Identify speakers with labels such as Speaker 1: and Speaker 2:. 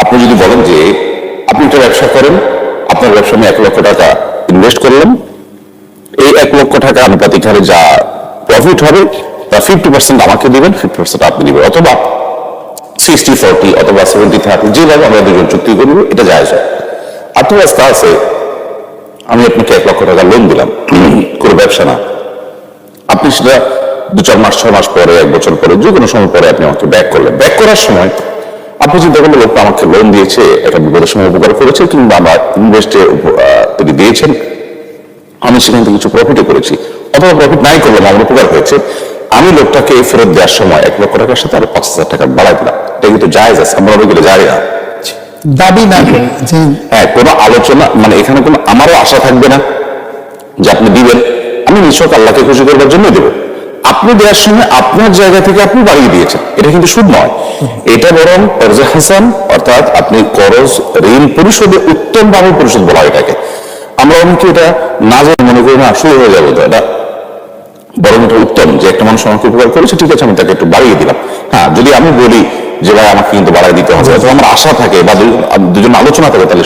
Speaker 1: আপনি যদি বলেন যে আপনি একটা ব্যবসা করেন, আপনার ব্যবসা আমি এক লক্ষ টাকা ইনভেস্ট করলাম। এই এক লক্ষ টাকা আনুপাতিক হারে যা প্রফিট হবে, তা ফিফটি পার্সেন্ট আমাকে দিবেন ফিফটি পার্সেন্ট আপনি দিবেন। অথবা সিক্সটি ফোরটি অথবা সেভেন্টি থার্টি যেভাবে আমরা দুজন চুক্তি করব, এটা যায় যায়। আর তো রাস্তা আছে, আমি আপনাকে এক লক্ষ টাকা লোন দিলাম, কোনো ব্যবসা না। আপনি সেটা দু চার মাস ছ মাস পরে, এক বছর পরে যে কোনো সময় পরে আপনি আমাকে ব্যাক করলেন। ব্যাক করার সময় আপনি চিন্তা লোকটা আমাকে লোন দিয়েছে একটা বিপদের সময় উপকার করেছে কিংবা আমার ইনভেস্টে তিনি দিয়েছেন আমি সেখান থেকে কিছু প্রফিটও করেছি। অথবা প্রফিট নাই করলাম আমার উপকার হয়েছে। আমি লোকটাকে ফেরত দেওয়ার সময় এক লক্ষ টাকার সাথে আরও পাঁচ হাজার টাকা বাড়াই দিলাম। এটা কিন্তু জায়েজ আছে আমরা ওইগুলো জানি না।
Speaker 2: দাবি না
Speaker 1: হ্যাঁ কোনো আলোচনা মানে এখানে কোনো আমারও আশা থাকবে না যে আপনি দিবেন। আমি নিশ্চয় আল্লাহকে খুশি করবার জন্য দেবো। আপনি দেওয়ার সময় আপনার জায়গা থেকে আপনি বাড়িয়ে দিয়েছেন। এটা কিন্তু সুদ নয়। এটা বরং হাসান, অর্থাৎ আপনি করজ ঋণ পরিশোধে উত্তম ভাবে পরিশোধ বলা এটাকে। আমরা অনেকে এটা না জানি মনে করি, না শুরু হয়ে যাবে তো এটা বরং এটা উত্তম যে একটা মানুষ আমাকে উপকার করেছে, ঠিক আছে, আমি তাকে একটু বাড়িয়ে দিলাম। হ্যাঁ যদি আমি বলি যে, ভাই, আমাকে কিন্তু বাড়াই দিতে হবে। আমার আশা থাকে বা দুজন আলোচনা থাকে তাহলে